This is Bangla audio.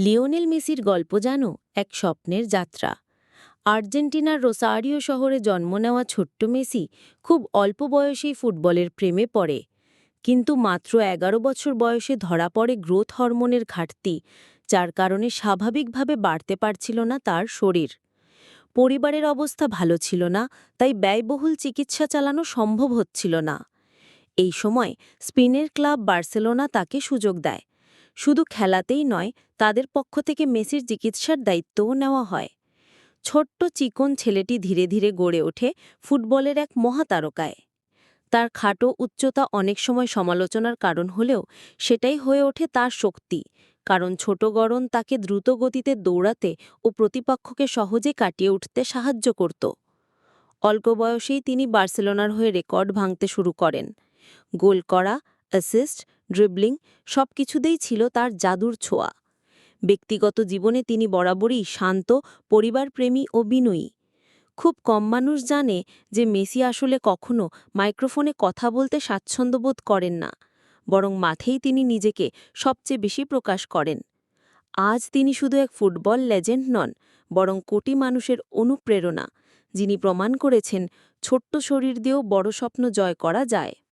লিওনেল মেসির গল্প জানো? এক স্বপ্নের যাত্রা। আর্জেন্টিনার রোসারিও শহরে জন্ম নেওয়া ছোট্ট মেসি খুব অল্প বয়সেই ফুটবলের প্রেমে পড়ে। কিন্তু মাত্র এগারো বছর বয়সে ধরা পড়ে গ্রোথ হরমোনের ঘাটতি, যার কারণে স্বাভাবিকভাবে বাড়তে পারছিল না তার শরীর। পরিবারের অবস্থা ভালো ছিল না, তাই ব্যয়বহুল চিকিৎসা চালানো সম্ভব হচ্ছিল না। এই সময় স্পেনের ক্লাব বার্সেলোনা তাকে সুযোগ দেয়। শুধু খেলাতেই নয়, তাদের পক্ষ থেকে মেসির চিকিৎসার দায়িত্বও নেওয়া হয়। ছোট্ট চিকন ছেলেটি ধীরে ধীরে গড়ে ওঠে ফুটবলের এক মহাতারকায়। তার খাটো উচ্চতা অনেক সময় সমালোচনার কারণ হলেও সেটাই হয়ে ওঠে তার শক্তি, কারণ ছোট গড়ন তাকে দ্রুত গতিতে দৌড়াতে ও প্রতিপক্ষকে সহজে কাটিয়ে উঠতে সাহায্য করত। অল্প বয়সেই তিনি বার্সেলোনার হয়ে রেকর্ড ভাঙতে শুরু করেন। গোল করা অ্যাসিস্ট ড্রিবলিং সব কিছুতেই ছিল তার জাদুর ছোঁয়া। ব্যক্তিগত জীবনে তিনি বরাবরই শান্ত, পরিবারপ্রেমী ও বিনয়ী। খুব কম মানুষ জানে যে মেসি আসলে কখনো মাইক্রোফোনে কথা বলতে স্বাচ্ছন্দ্যবোধ করেন না, বরং মাঠেই তিনি নিজেকে সবচেয়ে বেশি প্রকাশ করেন। আজ তিনি শুধু এক ফুটবল লেজেন্ড নন, বরং কোটি মানুষের অনুপ্রেরণা, যিনি প্রমাণ করেছেন ছোট্ট শরীর দিয়েও বড় স্বপ্ন জয় করা যায়।